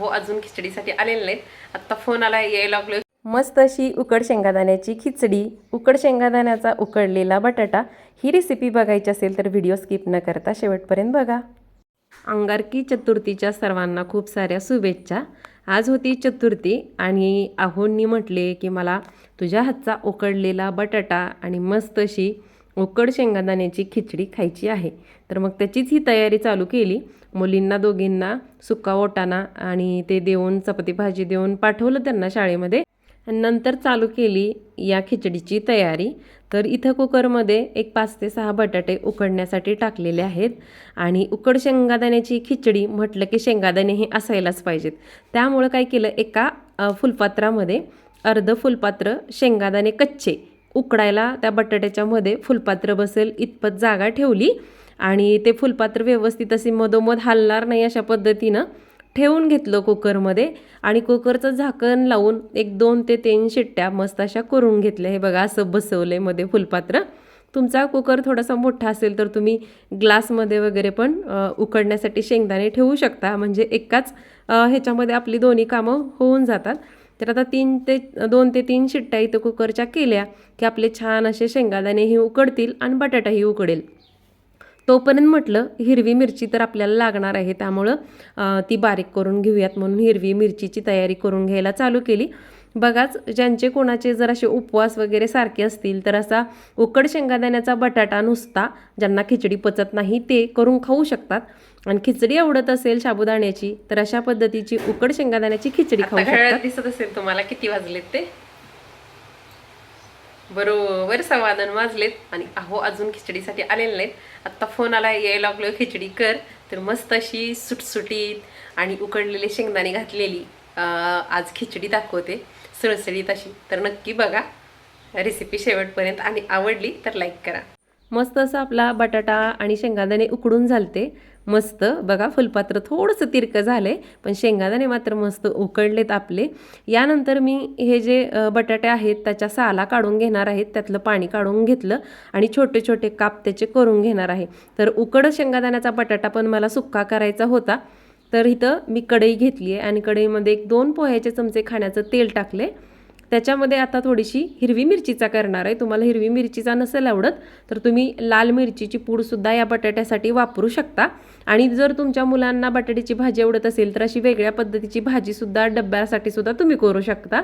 हो अजून खिचडीसाठी आलेले नाहीत. आत्ता फोन आला यायला लागलो मस्त अशी उकड शेंगादाण्याची खिचडी उकड शेंगादाण्याचा उकडलेला बटाटा. ही रेसिपी बघायची असेल तर व्हिडिओ स्किप न करता शेवटपर्यंत बघा. अंगारकी चतुर्थीच्या सर्वांना खूप साऱ्या शुभेच्छा. आज होती चतुर्थी आणि आहोंनी म्हटले की मला तुझ्या हातचा उकडलेला बटाटा आणि मस्त अशी उकड शेंगादाण्याची खिचडी खायची आहे. तर मग त्याचीच ही तयारी चालू केली. मुलींना दोघींना सुका ओटाणा आणि ते देऊन चपाती भाजी देऊन पाठवलं त्यांना शाळेमध्ये. नंतर चालू केली या खिचडीची तयारी. तर इथं कुकरमध्ये एक पाच ते सहा बटाटे उकडण्यासाठी टाकलेले आहेत. आणि उकड शेंगादाण्याची खिचडी म्हटलं की शेंगादाणे हे असायलाच पाहिजेत. त्यामुळं काय केलं एका फुलपात्रामध्ये अर्ध फुलपात्र शेंगादाणे कच्चे उकडायला त्या बटाट्याच्यामध्ये फुलपात्र बसेल इतपत जागा ठेवली. आणि ते फुलपात्र व्यवस्थित असे मधोमध हलणार नाही अशा पद्धतीनं ठेवून घेतलं कुकरमध्ये आणि कुकरचं झाकण लावून एक दोन ते तीन शिट्ट्या मस्त अशा करून घेतल्या. हे बघा असं बसवलं आहे मध्ये फुलपात्र. तुमचा कुकर थोडासा मोठा असेल तर तुम्ही ग्लासमध्ये वगैरे पण उकडण्यासाठी शेंगदाणे ठेवू शकता. म्हणजे एकाच ह्याच्यामध्ये आपली दोन्ही कामं होऊन जातात. तर आता तीन ते दोन ते तीन शिट्ट्या इथं कुकरच्या केल्या की आपले छान असे शेंगादाणेही उकडतील आणि बटाटाही उकडेल तोपर्यंत म्हटलं हिरवी मिरची तर आपल्याला लागणार आहे त्यामुळं ती बारीक करून घेऊयात म्हणून हिरवी मिरचीची तयारी करून घ्यायला चालू केली. बघाच ज्यांचे कोणाचे जर असे उपवास वगैरे सारखे असतील तर असा उकड शेंगादाण्याचा बटाटा नुसता ज्यांना खिचडी पचत नाही ते करून खाऊ शकतात. आणि खिचडी आवडत असेल साबुदाण्याची तर अशा पद्धतीची उकड शेंगादाण्याची खिचडी खाऊ शकतात. दिसत असेल तुम्हाला किती वाजलेत ते? बरोबर सवादन वाजलेत. आणि अहो अजून खिचडीसाठी आलेले नाहीत. आत्ता फोन आला यायला लागलो खिचडी कर. तर मस्त अशी सुटसुटीत आणि उकडलेले शेंगदाणे घातलेली. आज खिचडी दाखवते. सळसळीत अशी. तर नक्की बघा. रेसिपी शेवटपर्यंत. आणि आवडली तर लाईक करा. मस्त असं आपला बटाटा आणि शेंगादाणे उकडून झालते. मस्त. बघा फुलपात्र थोडंसं तिरकं झालंय पण शेंगादाणे मात्र मस्त उकडलेत आपले. यानंतर मी हे जे बटाटे आहेत त्याच्या साला काढून घेणार आहेत त्यातलं पाणी काढून घेतलं आणि छोटे छोटे काप त्याचे करून घेणार आहे. तर उकड शेंगादाण्याचा बटाटा पण मला सुक्का करायचा होता. तर इथं मी कढई घेतली आहे आणि कढईमध्ये एक दोन पोह्याचे चमचे खाण्याचं तेल टाकले त्याच्यामध्ये आता थोडीशी हिरवी मिरचीचा करणार आहे. तुम्हाला हिरवी मिरचीचा नसेल आवडत तर तुम्ही लाल मिरचीची पूडसुद्धा या बटाट्यासाठी वापरू शकता. आणि जर तुमच्या मुलांना बटाट्याची भाजी आवडत असेल तर अशी वेगळ्या पद्धतीची भाजीसुद्धा डब्यासाठी सुद्धा तुम्ही करू शकता.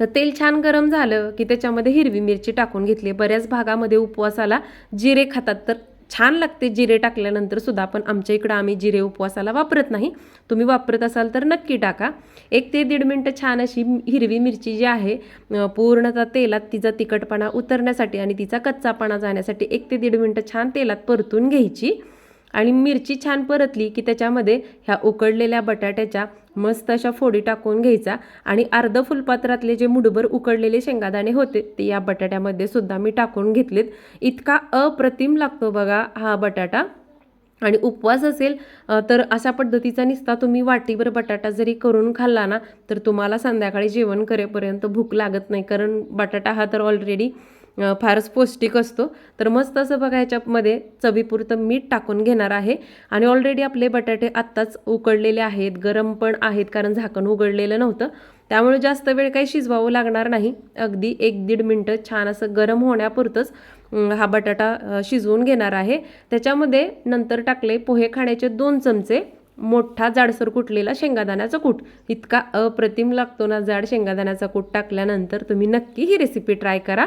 तर तेल छान गरम झालं की त्याच्यामध्ये हिरवी मिरची टाकून घेतली बऱ्याच भागामध्ये उपवासाला जिरे खातात तर छान लागते जिरे टाकल्यानंतर सुद्धा पण आमच्या इकडं आम्ही जिरे उपवासाला वापरत नाही. तुम्ही वापरत असाल तर नक्की टाका. एक ते दीड मिनटं छान अशी हिरवी मिरची जी आहे पूर्णतः तेलात तिचा तिखटपणा उतरण्यासाठी आणि तिचा कच्चापणा जाण्यासाठी एक ते दीड मिनटं छान तेलात परतून घ्यायची. आणि मिरची छान परतली की त्याच्यामध्ये ह्या उकडलेल्या बटाट्याच्या मस्त अशा फोडी टाकून घ्यायचा. आणि अर्ध फुलपात्रातले जे मुडभर उकडलेले शेंगादाणे होते ते या बटाट्यामध्ये सुद्धा मी टाकून घेतलेत. इतका अप्रतिम लागतो बघा हा बटाटा. आणि उपवास असेल तर अशा पद्धतीचा निसता तुम्ही वाटीभर बटाटा जरी करून खाल्ला ना तर तुम्हाला संध्याकाळी जेवण करेपर्यंत भूक लागत नाही कारण बटाटा हा तर ऑलरेडी फारच पौष्टिक असतो. तर मस्त असं बघा ह्याच्यामध्ये चवीपुरतं मीठ टाकून घेणार आहे. आणि ऑलरेडी आपले बटाटे आत्ताच उकडलेले आहेत. गरम पण आहेत कारण झाकण उघडलेलं नव्हतं. त्यामुळे जास्त वेळ काही शिजवावं लागणार नाही. अगदी एक दीड मिनटं छान असं गरम होण्यापुरतंच हा बटाटा शिजवून घेणार आहे. त्याच्यामध्ये नंतर टाकले पोहे खाण्याचे दोन चमचे. मोठा जाडसर कुटलेला शेंगादाण्याचा कूट. इतका अप्रतिम लागतो ना जाड शेंगादाण्याचा कूट टाकल्यानंतर तुम्ही नक्की ही रेसिपी ट्राय करा.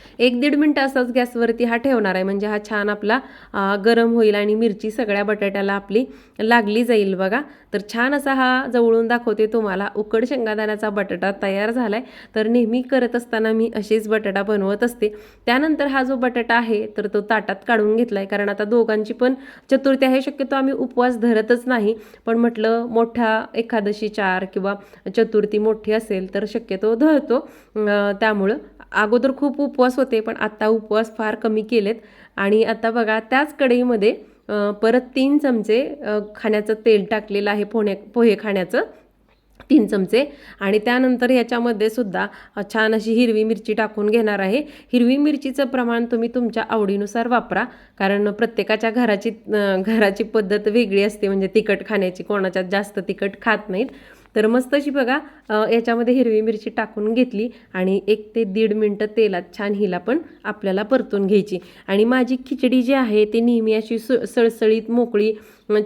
एक दीड मिनटं असाच गॅसवरती हा ठेवणार आहे. म्हणजे हा छान आपला गरम होईल आणि मिरची सगळ्या बटाट्याला आपली लागली जाईल बघा. तर छान असा हा जवळून दाखवते तुम्हाला. उकड शेंगादाण्याचा बटाटा तयार झाला आहे तर नेहमी करत असताना मी अशीच बटाटा बनवत असते. त्यानंतर हा जो बटाटा आहे तर तो ताटात काढून घेतला आहे कारण आता दोघांची पण चतुर्थी आहे. शक्यतो आम्ही उपवास धरतच नाही. पण म्हटलं मोठा एकादशी चार किंवा चतुर्थी मोठी असेल तर शक्यतो धरतो. त्यामुळं अगोदर खूप उपवास होते पण आता उपवास फार कमी केलेत. आणि आता बघा त्याच कढईमध्ये परत तीन चमचे खाण्याचं तेल टाकलेलं आहे पोहे पोहे खाण्याचं तीन चमचे. आणि त्यानंतर ह्याच्यामध्ये सुद्धा छान अशी हिरवी मिरची टाकून घेणार आहे. हिरवी मिरचीचं प्रमाण तुम्ही तुमच्या आवडीनुसार वापरा कारण प्रत्येकाच्या घराची घराची पद्धत वेगळी असते. म्हणजे तिखट खाण्याची कोणाच्यात जास्त तिखट खात नाहीत. तर मस्त अशी बघा याच्यामध्ये हिरवी मिरची टाकून घेतली आणि एक ते दीड मिनटं तेलात छान हिला पण आपल्याला परतून घ्यायची. आणि माझी खिचडी जी आहे ती नेहमी अशी सळसळीत मोकळी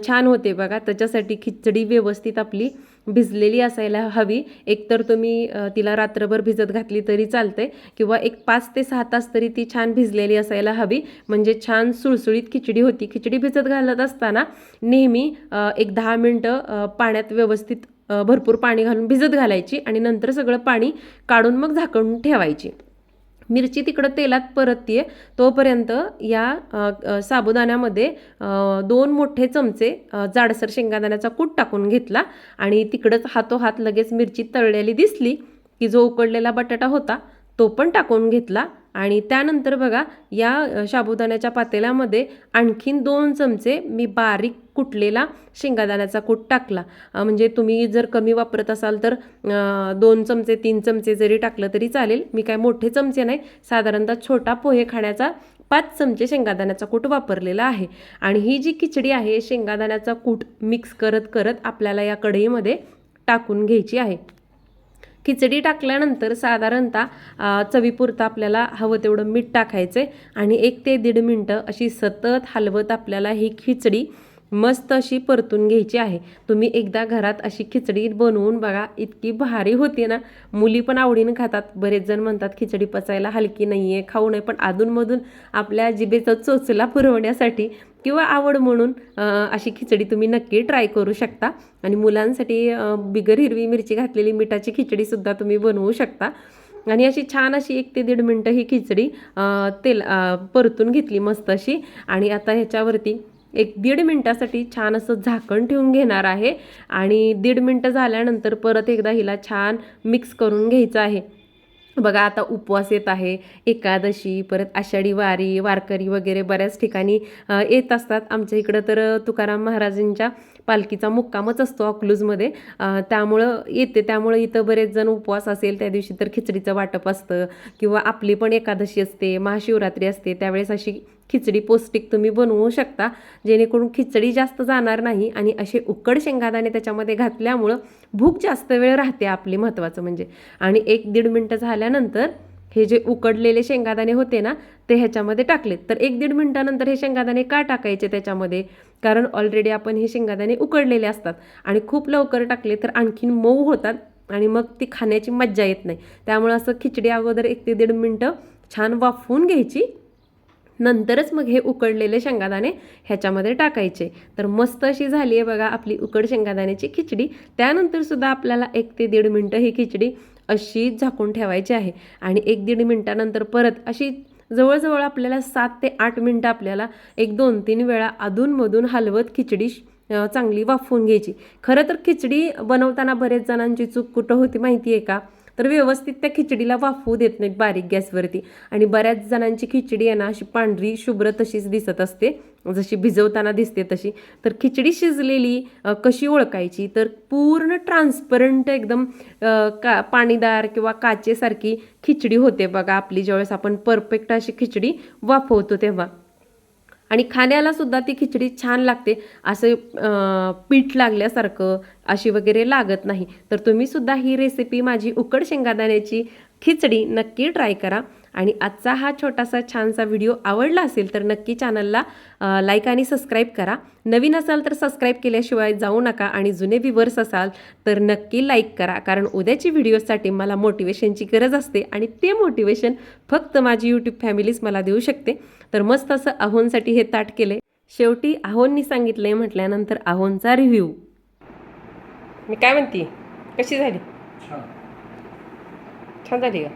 छान होते बघा. त्याच्यासाठी खिचडी व्यवस्थित आपली भिजलेली असायला हवी. एकतर तुम्ही तिला रात्रभर भिजत घातली तरी चालते किंवा एक पाच ते सहा तास तरी ती छान भिजलेली असायला हवी. म्हणजे छान सुळसुळीत खिचडी होती. खिचडी भिजत घालत असताना नेहमी एक दहा मिनटं पाण्यात व्यवस्थित भरपूर पाणी घालून भिजत घालायची आणि नंतर सगळं पाणी काढून मग झाकून ठेवायची. मिरची तिकडं तेलात परततीये तोपर्यंत या साबुदाण्यामध्ये दोन मोठे चमचे जाडसर शेंगादाण्याचा कूट टाकून घेतला आणि तिकडंच हातोहात लगेच मिरची तळलेली दिसली की जो उकडलेला बटाटा होता तो पण टाकून घेतला. आणि त्यानंतर बघा या साबुदाण्याच्या पातेल्यामध्ये आणखीन दोन चमचे मी बारीक कुटलेला शेंगादाण्याचा कूट टाकला. म्हणजे तुम्ही जर कमी वापरत असाल तर दोन चमचे तीन चमचे जरी टाकलं तरी चालेल. मी काय मोठे चमचे नाही साधारणतः छोटा पोहे खाण्याचा पाच चमचे शेंगादाण्याचा कूट वापरलेला आहे. आणि ही जी खिचडी आहे शेंगादाण्याचा कूट मिक्स करत करत आपल्याला या कढईमध्ये टाकून घ्यायची आहे. खिचडी टाकल्यानंतर साधारणतः चवीपुरतं आपल्याला हवं तेवढं मीठ टाकायचं आहे आणि एक ते दीड मिनटं अशी सतत हलवत आपल्याला ही खिचडी मस्त अशी परतून घ्यायची आहे. तुम्ही एकदा घरात अशी खिचडी बनवून बघा इतकी भारी होते ना. मुली पण आवडीनं खातात. बरेच जण म्हणतात खिचडी पचायला हलकी नाही आहे खाऊ नये. पण अधूनमधून आपल्या जिभेचा चोचला पुरवण्यासाठी किंवा आवड म्हणून अशी खिचडी तुम्ही नक्की ट्राय करू शकता. आणि मुलांसाठी बिगर हिरवी मिरची घातलेली मिठाची खिचडीसुद्धा तुम्ही बनवू शकता. आणि अशी छान अशी एक ते दीड मिनटं ही खिचडी तेल परतून घेतली मस्त अशी. आणि आता ह्याच्यावरती एक दीड मिनटासाठी छान असं झाकण ठेवून घेणार आहे. आणि दीड मिनटं झाल्यानंतर परत एकदा हिला छान मिक्स करून घ्यायचं आहे. बघा आता उपवास येत आहे. एकादशी परत आषाढी वारी वारकरी वगैरे बऱ्याच ठिकाणी येत असतात. आमच्या इकडं तर तुकाराम महाराजांच्या पालखीचा मुक्कामच असतो अकलूजमध्ये त्यामुळं येते. त्यामुळं इथं बरेच जण उपवास असेल त्या दिवशी तर खिचडीचं वाटप असतं. किंवा आपली पण एकादशी असते महाशिवरात्री असते त्यावेळेस अशी खिचडी पौष्टिक तुम्ही बनवू शकता. जेणेकरून खिचडी जास्त जाणार नाही आणि असे उकड शेंगादाणे त्याच्यामध्ये घातल्यामुळं भूक जास्त वेळ राहते आपली महत्त्वाचं म्हणजे. आणि एक दीड मिनटं झाल्यानंतर हे जे उकडलेले शेंगादाणे होते ना ते ह्याच्यामध्ये टाकलेत. तर एक दीड मिनटानंतर हे शेंगादाणे का टाकायचे त्याच्यामध्ये? कारण ऑलरेडी आपण हे शेंगादाणे उकडलेले असतात आणि खूप लवकर टाकले तर आणखीन मऊ होतात आणि मग ती खाण्याची मज्जा येत नाही. त्यामुळं असं खिचडी अगोदर एक ते दीड मिनटं छान वाफवून घ्यायची. नंतरच मग हे उकडलेले शेंगादाणे ह्याच्यामध्ये टाकायचे. तर मस्त अशी झाली आहे बघा आपली उकड शेंगादाण्याची खिचडी. त्यानंतरसुद्धा आपल्याला एक ते दीड मिनटं ही खिचडी अशी झाकून ठेवायची आहे. आणि एक दीड मिनटानंतर परत अशी जवळजवळ आपल्याला सात ते आठ मिनटं आपल्याला एक दोन तीन वेळा अधूनमधून हलवत खिचडी चांगली वाफवून घ्यायची. खरं तर खिचडी बनवताना बरेच जणांची चूक कुठं होती माहिती आहे का? तर व्यवस्थित त्या खिचडीला वाफवू देत नाहीत बारीक गॅसवरती. आणि बऱ्याच जणांची खिचडी आहे ना अशी पांढरी शुभ्र तशीच दिसत असते. जशी भिजवताना दिसते तशी. तर खिचडी शिजलेली कशी ओळखायची? तर पूर्ण ट्रान्सपरंट एकदम का पाणीदार किंवा काचेसारखी खिचडी होते बघा. आपली ज्यावेळेस आपण परफेक्ट अशी खिचडी वाफवतो तेव्हा. आणि खाण्याला सुद्धा ती खिचडी छान लागते. असं पीठ लागल्यासारखं अशी वगैरे लागत नाही. तर तुम्ही सुद्धा ही रेसिपी माझी उकड शेंगादाण्याची खिचडी नक्की ट्राय करा. आणि आजचा हा छोटासा छानसा व्हिडिओ आवडला असेल तर नक्की चॅनलला लाईक आणि सबस्क्राईब करा. नवीन असाल तर सबस्क्राईब केल्याशिवाय जाऊ नका आणि जुने व्ह्युअर्स असाल तर नक्की लाईक करा. कारण उद्याची व्हिडिओसाठी मला मोटिवेशनची गरज असते आणि ते मोटिवेशन फक्त माझी यूट्यूब फॅमिलीच मला देऊ शकते. तर मस्त असं अहोंसाठी हे ताट केले शेवटी अहोंनी सांगितलंय म्हटल्यानंतर अहोंचा रिव्ह्यू मी काय म्हणते? कशी झाली? छान झाली का?